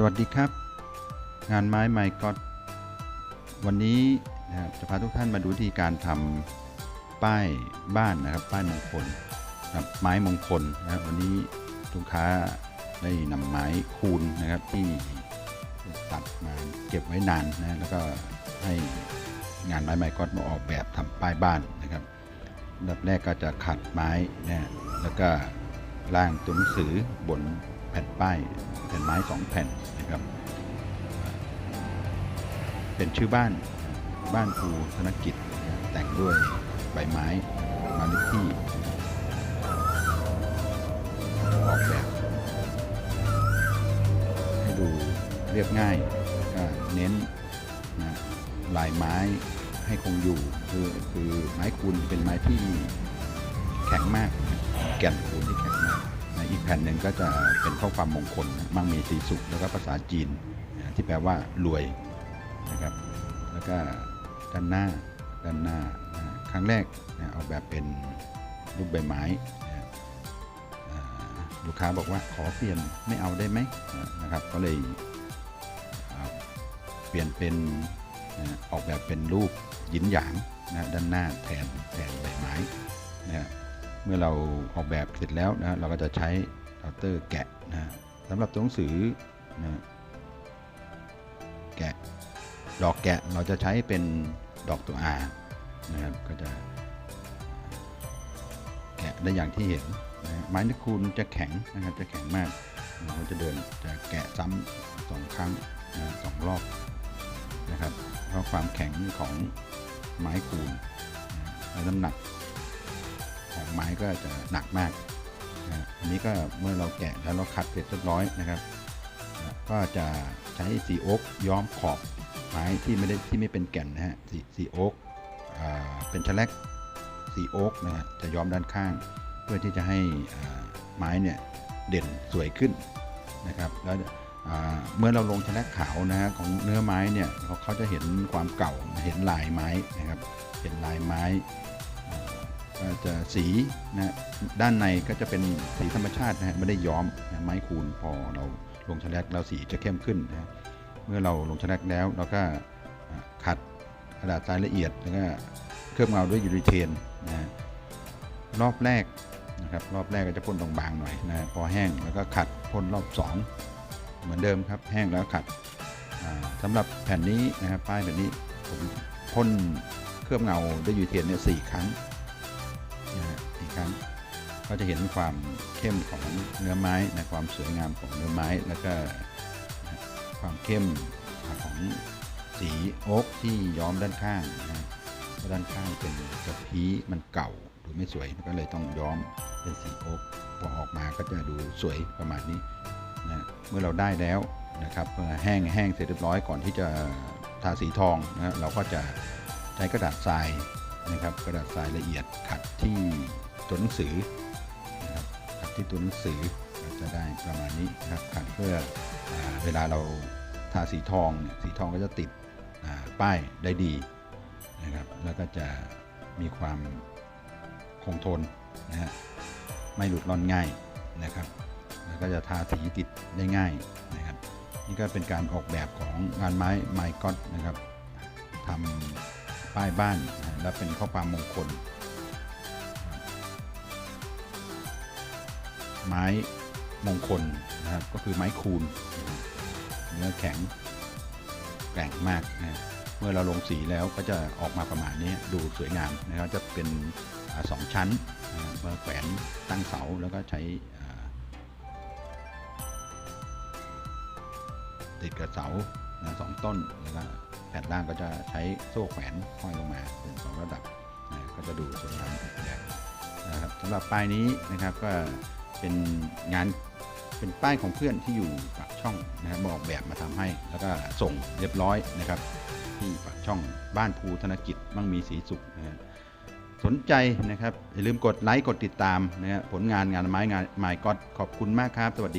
สวัสดีครับ งานไม้ไมก็วันนี้นะครับจะพาทุกท่านมาดูวิธีการทำป้ายบ้านนะครับ ป้ายมงคลนะครับไม้มงคลนะครับวันนี้ลูกค้าได้นำไม้คูณนะครับที่ตัดมาเก็บไว้นานนะแล้วก็ให้งานไม้ไมก็มาออกแบบทำป้ายบ้านนะครับดับแรกก็จะขัดไม้นะแล้วก็ร่างตัวหนังสือบน ผ่นป้ายแผ่นไม้สองแผ่นนะครับ เป็นชื่อบ้านบ้านภูธนกิจ แต่งด้วยใบไม้มาลิที่ออกแบบให้ดูเรียบง่ายก็เน้นนะลายไม้ให้คงอยู่คือคือไม้คูนเป็นไม้ที่แข็งมาก แก่นคูนที่แข็งมาก อีกแผ่นหนึ่งก็จะเป็นข้อความมงคลมั่งมีสีสุขแล้วก็ภาษาจีนที่แปลว่ารวยนะครับ แล้วก็ด้านหน้าด้านหน้าครั้งแรกออกแบบเป็นรูปใบไม้ลูกค้าบอกว่าขอเปลี่ยนไม่เอาได้ไหมนะครับ ก็เลยเเปลี่ยนเป็นออกแบบเป็นรูปยินหยางนะด้านหน้าแทนแทนใบไม้นะ เมื่อเราออกแบบเสร็จแล้วนะเราก็จะใช้เอาเตอร์แกะนะสำหรับตัวหนังสือนะแกะดอกแกะเราจะใช้เป็นดอกตัว R นะครับก็จะแกะได้อย่างที่เห็นนะไม้นิคูลจะแข็งนะครับจะแข็งมากเราจะเดินจะแกะซ้ำสองครั้งนะสองรอบนะครับเพราะความแข็งของไม้คูลนะและน้ำหนัก ไม้ก็จะหนักมากนะอันนี้ก็เมื่อเราแกะแล้วเราขัดเสร็จเรียบร้อยนะครับนะก็จะใช้สีโอ๊กย้อมขอบไม้ที่ไม่ได้ที่ไม่เป็นแก่นนะฮะสีสีโอ๊กอเป็นชแลกสีโอ๊กนะฮะจะย้อมด้านข้าง เพื่อที่จะให้ไม้เนี่ยเด่นสวยขึ้นนะครับแล้วเมื่อเราลงชะแลกขาวนะฮะของเนื้อไม้เนี่ยเขาเขาจะเห็นความเก่าเห็นลายไม้นะครับ เห็นลายไม้ จะสีนะด้านในก็จะเป็นสีธรรมชาตินะฮะไม่ได้ย้อมนะไม้คูณพอเราลงชะแลกแล้วสีจะเข้มขึ้นนะเมื่อเราลงชะแนกแล้วเราก็ขัดกระดาษทรายละเอียดแล้วก็เคลือบเงาด้วยยูริเทนนะฮะรอบแรกนะครับรอบแรกก็จะพ่นบางๆหน่อยนะพอแห้งแล้วก็ขัดพ่นรอบสองเหมือนเดิมครับ แห้งแล้วขัดอ่าสำหรับแผ่นนี้นะครับป้ายแผ่นนี้ผมพ่นเคลือบเงาด้วยยูริเทนเนี่ยสี่ครั้ง รั้ง ก็จะเห็นความเข้มของเนื้อไม้นะความสวยงามของเนื้อไม้ แล้วก็ความเข้มของสีโอ๊กที่ย้อมด้านข้างนะเพราะด้านข้างเป็นกระพี้มันเก่าดูไม่สวยก็เลยต้องย้อมเป็นสีโอ๊กพอออกมาก็จะดูสวยประมาณนี้นะเมื่อเราได้แล้วนะครับแห้งแห้งเสร็จเรียบร้อยก่อนที่จะทาสีทองนะเราก็จะใช้กระดาษทรายนะครับกระดาษทรายละเอียดขัดที่ ตัวหนังสือนะครับที่ตัวหนังสือเราจะได้ประมาณนี้นะครับขัดเพื่ออเวลาเราทาสีทองเนี่ยสีทองก็จะติดป้ายได้ดีนะครับแล้วก็จะมีความคงทนนะฮะไม่หลุดร่อนง่ายนะครับ แล้วก็จะทาสีติดได้ง่ายนะครับ นี่ก็เป็นการออกแบบของงานไม้ไมก็ตนะครับทำป้ายบ้านนะและเป็นข้อความมงคล ไม้มงคลนะครับก็คือไม้คูนเนื้อแข็งแกร่งมากนะเมื่อเราลงสีแล้วก็จะออกมาประมาณนี้ดูสวยงามนะครับจะเป็นสองชั้นนะมาแขวนตั้งเสาแล้วก็ใช้ติดกับเสานะสองต้นแล้วก็แผ่นล่างก็จะใช้โซ่แขวนห้อยลงมาเป็นสองระดับนะก็จะดูสวยงามแบบนะครับสำหรับป้ายนี้นะครับก็ เป็นงานเป็นป้ายของเพื่อนที่อยู่ปากช่องนะครับออกแบบมาทำให้ แล้วก็ส่งเรียบร้อยนะครับ ที่ปากช่องบ้านภูธนกิจมั่งมีสีสุขนะฮะสนใจนะครับอย่าลืมกดไลค์กดติดตามนะฮะผลงานงานไม้งานไม้ก็ขอบคุณมากครับ สวัสดี